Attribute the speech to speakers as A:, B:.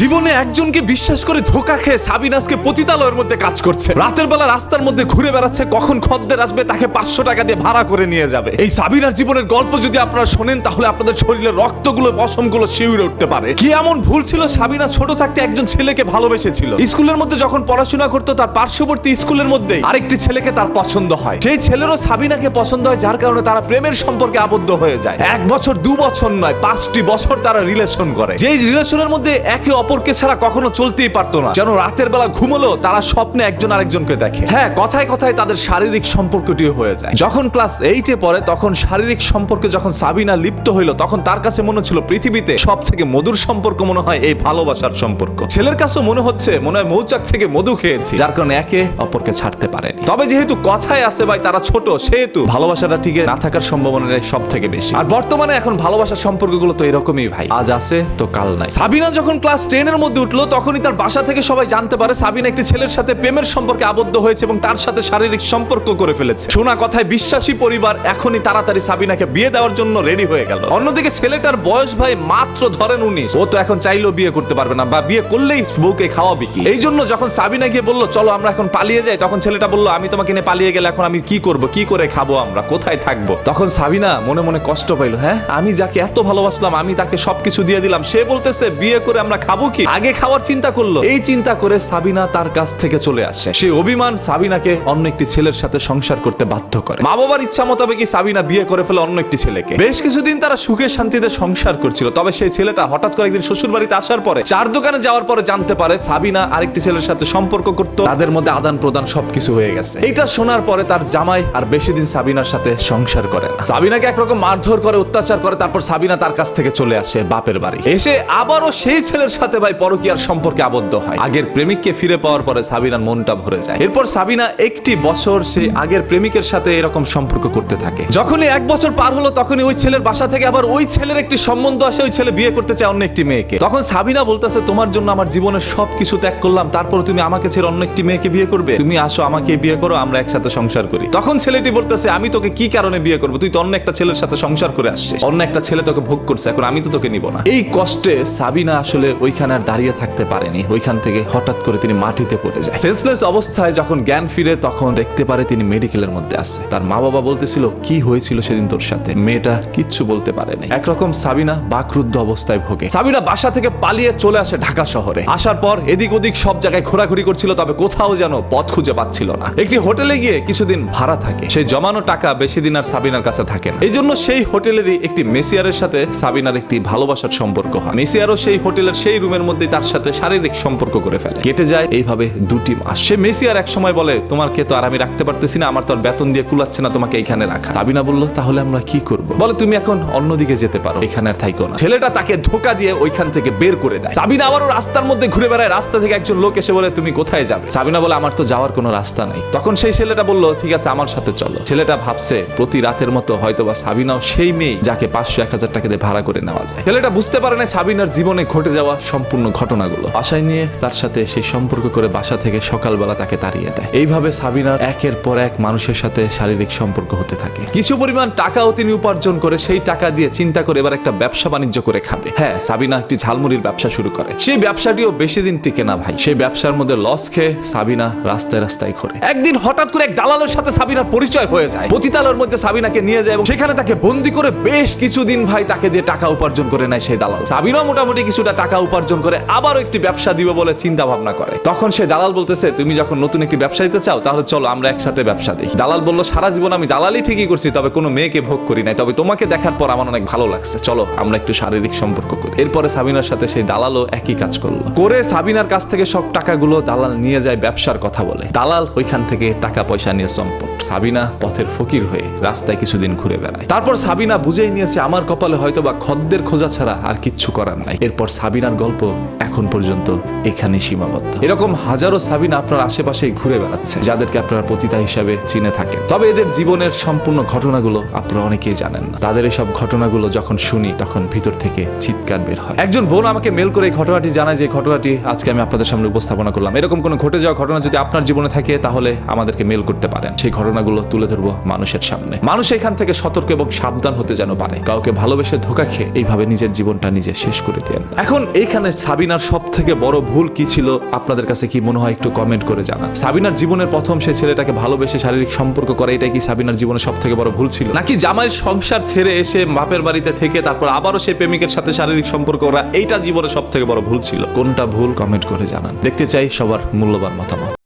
A: জীবনে একজনকে বিশ্বাস করে ধোকা খেয়ে সাবিনাসকে পতিতালয়ের মধ্যে কাজ করছে। রাতের বেলা রাস্তার মধ্যে ঘুরে বেড়াচ্ছে, কখন খদ্দের আসবে তাকে পাঁচশো টাকা দিয়ে ভাড়া করে নিয়ে যাবে। এই সাবিনার জীবনের গল্প যদি আপনারা শোনেন, তাহলে আপনাদের শরীরের রক্তগুলো, পশমগুলো শিউরে উঠতে পারে। কি এমন ভুল ছিল? সাবিনা ছোট থাকতে একজন ছেলেকে ভালোবেসেছিল। স্কুলের মধ্যে যখন পড়াশোনা করতো, তার পার্শ্ববর্তী স্কুলের মধ্যে আরেকটি ছেলেকে তার পছন্দ হয়। সেই ছেলেরও সাবিনাকে পছন্দ হয়, যার কারণে তারা প্রেমের সম্পর্কে আবদ্ধ হয়ে যায়। এক বছর, দু বছর নয়, পাঁচটি বছর তারা রিলেশন করে। যেই রিলেশনের মধ্যে একে অপরকে ছাড়া কখনো চলতেই পারতো না। যেন রাতের বেলা ঘুমলো তারা স্বপ্নে একজন আরেকজনকে দেখে। হ্যাঁ কথায় কথায় তাদের শারীরিক সম্পর্কটিও হয়ে যায়। যখন ক্লাস এইটে পড়ে, তখন শারীরিক সম্পর্কে যখন সাবিনা লিপ্ত হইল, তখন তার কাছে মনে হচ্ছিল পৃথিবীতে সব থেকে মধুর সম্পর্ক মনে হয় এই ভালোবাসার সম্পর্ক। ছেলের কাছেও মনে হচ্ছে, মনে হয় মৌচাক থেকে মধু খেয়েছি, যার কারণে একে অপরকে ছাড়তে পারেনি। তবে যেহেতু কথায় আছে ভাই, তারা ছোট, সেহেতু ভালোবাসাটা টিকে না থাকার সম্ভাবনা সব থেকে বেশি। আর বর্তমানে এখন ভালোবাসার সম্পর্কগুলো তো এরকমই ভাই, আজ আছে তো কাল নাই। সাবিনা যখন ক্লাস টেনের মধ্যে উঠল, তখনই তার বাসা থেকে সবাই জানতে পারে সাবিনা একটি ছেলের সাথে প্রেমের সম্পর্কে আবদ্ধ হয়েছে এবং তার সাথে শারীরিক সম্পর্ক করে ফেলেছে। শোনা কথায় বিশ্বাসী পরিবার এখনই তাড়াতাড়ি সাবিনাকে বিয়ে দেওয়ার জন্য রেডি হয়ে গেল। অন্যদিকে ছেলেটার বয়স ভাই মাত্র ধরেন উনিশ। ও তো এখন চাইলেও বিয়ে করতে পারবে না বা বিয়ে করলেই বউকে খাওয়াবে কি? এই জন্য যখন সাবিনা গিয়ে বলল, চলো আমরা এখন পালিয়ে যাই, তখন ছেলেটা বলল, আমি তোমাকে নিয়ে পালিয়ে গেলে এখন আমি কি করব? কি করে খাব আমরা? কোথায় থাকব? তখন সাবিনা মনে মনে কষ্ট পাইলো হ্যাঁ আমি যাকে এত ভালোবাসলাম, আমি তাকে সবকিছু দিয়ে দিলাম। সে বলতেছে, বিয়ে করে আমরা খাব কি আগে খাওয়ার চিন্তা করল। এই চিন্তা করে সাবিনা তার কাছ থেকে চলে আসে। সেই অভিমান সাবিনাকে অন্য একটি ছেলের সাথে সংসার করতে বাধ্য করে। মা বাবার ইচ্ছা মোতাবেকই সাবিনা বিয়ে করে ফেলে অন্য একটি ছেলেকে। বেশ কিছুদিন তারা সুখে শান্তিতে সংসার করছিল তবে সেই ছেলেটা হঠাৎ করে একদিন শ্বশুর বাড়িতে আসার পরে চার দোকানে যাওয়ার পরে জানতে পারে সাবিনা আরেকটি ছেলের সাথে সম্পর্ক করতো। তাদের মধ্যে আদান প্রদান সবকিছু হয়ে গেছে। এটা শোনার পরে তার জামাই আর বেশি দিন সাবিনার সাথে সংসার করে না। সাবিনাকে একরকম মারধর করে অত্যাচার করে তারপর সাবিনা তার কাছ থেকে চলে আসে বাপের বাড়ি। এসে আবারও সেই ছেলের সাথে ভাই পরকীয়ার সম্পর্কে আবদ্ধ হয়। আগের প্রেমিককে ফিরে পাওয়ার পরে সাবিনার মনটা ভরে যায়। এরপর সাবিনা একটি বছর সেই আগের প্রেমিকের সাথে এরকম সম্পর্ক করতে থাকে। যখনই এক বছর পার হলো, তখনই ওই ছেলের বাসা থেকে আবার ওই ছেলের একটি সম্বন্ধ আসে, ওই ছেলে বিয়ে করতে চায় অন্য একটি মেয়েকে। তখন সাবিনা বলতেছে, তোমার জন্য আমার জীবনের সবকিছু ত্যাগ করলাম তারপর তুমি আমাকে ছেড়ে অন্য একটি মেয়েকে বিয়ে করবে? তুমি আসো, আমাকে বিয়ে করো, আমরা একসাথে সংসার করি। তখন ছেলেটি বলতেছে, আমি তোকে কি কারণে বিয়ে করব? তুই তো অন্য একটা ছেলের সাথে সংসার করে আসছিস। অন্য একটা ছেলে তোকে ভোগ করছে, এখন আমি তো তোকে নিব না। এই কষ্টে সাবিনা আসলে ওইখানে আর দাঁড়িয়ে থাকতে পারেনি। ওইখান থেকে হঠাৎ করে তিনি মাটিতে পড়ে যায়। সেন্সলেস অবস্থায় যখন জ্ঞান ফিরে, তখন দেখতে পারে তিনি মেডিকেলের মধ্যে আছে। তার মা বাবা বলতেছিল, কি হয়েছিল সেদিন তোর সাথে? মেয়েটা কিচ্ছু বলতে পারেনি। একরকম সাবিনা বাকরুদ্ধ অবস্থায় ভোগে। সাবিনা বাসা থেকে পালিয়ে চলে আসে ঢাকা শহরে। আসার পর এদিক ওদিক সব জায়গায় ঘোরাঘুরি করছিল, তবে কোথাও যেন পথ খুঁজে পাচ্ছিল না। একটি হোটেলে গিয়ে কিছুদিন ভাড়া থাকে। সেই জমানো টাকা বেশি দিন আর সাবিনার কাছে থাকে না। এই জন্য সেই হোটেলেরই একটি মেসিয়ারের সাথে সাবিনার একটি ভালোবাসার সম্পর্ক হয়। মেসিয়ারও সেই হোটেলের সেই রুমের মধ্যে তার সাথে শারীরিক সম্পর্ক করে ফেলে। কেটে যায়, এইভাবে দুটি মাস। সে মেসিয়ার এক সময় বলে তোমার কে তো আর আমি রাখতে পারতেছি না, আমার তো আর বেতন দিয়ে কুলাচ্ছে না, তোমাকে এইখানে রাখা। সাবিনা বলল, তাহলে আমরা কি করব? বলে, তুমি এখন অন্যদিকে যেতে পারো, এখানে আর থাইকো না। ছেলেটা তাকে ধোকা দিয়ে ওইখান থেকে বের করে দেয়। সাবিনা আবারও রাস্তার মধ্যে ঘুরে বেড়ায়। রাস্তা থেকে একজন লোক এসে বলে, তুমি কোথায় যাবে? সাবিনা বলে, আমার তো যাওয়ার কোনো রাস্তা নেই। তখন সেই ছেলেটা বলল, ঠিক আছে, আমার সাথে চলো। ছেলেটা ভাবছে, প্রতি রাতের মতো হয়তো বা সাবিনাও সেই মেয়ে যাকে পাঁচশো এক হাজার টাকা দিয়ে ভাড়া করে নেওয়া যায়। ছেলেটা বুঝতে পারে না, সাবিনার জীবনে ঘটে যাওয়া সম্পূর্ণ ঘটনাগুলো বাসায় নিয়ে তার সাথে সেই সম্পর্ক করে বাসা থেকে সকালবেলা তাকে তাড়িয়ে দেয়। এইভাবে সাবিনার একের পর এক মানুষের সাথে শারীরিক সম্পর্ক হতে থাকে। কিছু পরিমাণ টাকাও তিনি উপার্জন করে সেই টাকা দিয়ে চিন্তা করে এবার একটা ব্যবসা বাণিজ্য করে খাবে। হ্যাঁ সাবিনা একটি ঝালমুড়ির ব্যবসা শুরু করে। সেই ব্যবসাটিও বেশি দিন টিকে না ভাই। সেই ব্যবসার মধ্যে লস খেয়ে সাবিনা রাস্তায় রাস্তায় ঘোরে। একদিন হঠাৎ করে এক দালালের সাথে সাবিনার পরিচয় হয়ে যায়। পতিতালয়ের মধ্যে সাবিনাকে নিয়ে যায় এবং সেখানে তাকে বন্দি করে বেশ কিছুদিন ভাই তাকে দিয়ে টাকা উপার্জন করে নেয় সেই দালাল। সাবিনা মোটামুটি কিছুটা টাকা উপার্জন করে আবারও একটি ব্যবসা দিবে বলে চিন্তা ভাবনা করে। তখন সে দালাল বলতেছে, তুমি যখন নতুন একটি ব্যবসা দিতে চাও, তাহলে চলো আমরা একসাথে ব্যবসা দিই দালাল বলল, সারা জীবন আমি দালালই ঠিকই করছি, তবে কোনো মেয়েকে ভোগ করি নাই। তবে তোমাকে দেখার পর আমার অনেক ভালো লাগছে। চলো, আমরা একটু শারীরিক সম্পর্ক করি। এরপরে সাবিনার সাথে সেই দালালও একই কাজ করল। করে সাবিনার কাছ থেকে সব টাকাগুলো দালাল নিয়ে যায় ব্যবসার কথা বলে। দালাল ওইখান থেকে টাকা পয়সা নিয়ে সম্পদ সাবিনা পথের ফকির হয়ে রাস্তায় কিছুদিন ঘুরে বেড়ায়। তারপর সাবিনা বুঝেই নিয়েছে, আমার কপালে হয়তো বা খদ্দের খোঁজা ছাড়া আর কিচ্ছু করার নাই। এরপর সাবিনার গল্প এখন পর্যন্ত এখানে সীমাবদ্ধ। এরকম হাজারো সাবিনা আপনার আশেপাশেই ঘুরে বেড়াচ্ছে, যাদেরকে আপনারা পতিতা হিসাবে চিনে থাকেন। তবে এদের জীবনের সম্পূর্ণ ঘটনাগুলো আপনারা অনেকেই জানেন না। তাদের এসব ঘটনাগুলো যখন শুনি, তখন ভিতর থেকে চিৎকার বের হয়। একজন বোন আমাকে মেল করে এই ঘটনাটি জানায় যে ঘটনাটি আজকে আমি আপনাদের সামনে উপস্থাপনা করলাম। এরকম কোনো ঘটে যাওয়া ঘটনা যদি আপনার জীবনে থাকে, তাহলে আমাদেরকে মেল করতে পারেন। সেই ঘটনাগুলো তুলে ধরবো মানুষের সামনে। মানুষ এখান থেকে সতর্ক এবং সাবধান হতে যেন পারে। কাউকে ভালোবেসে ধোকা খেয়ে এইভাবে নিজের জীবনটা নিজে শেষ করে দেন। এখন এইখানে জীবনে সাবিনার সব থেকে বড় ভুল কি ছিল? আপনাদের কাছে কি মনে হয় একটু কমেন্ট করে জানান। সাবিনার জীবনের প্রথম সে ছেলেটাকে ভালোবেসে শারীরিক সম্পর্ক করে, এটাই কি সাবিনার জীবনে সব থেকে বড় ভুল ছিল? নাকি জামাইয়ের সংসার ছেড়ে এসে বাপের বাড়িতে থেকে তারপর আবারও সে প্রেমিকের সাথে শারীরিক সম্পর্ক করা, এইটা জীবনে সব থেকে বড় ভুল ছিল? কোনটা ভুল কমেন্ট করে জানান। দেখতে চাই সবার মূল্যবান মতামত।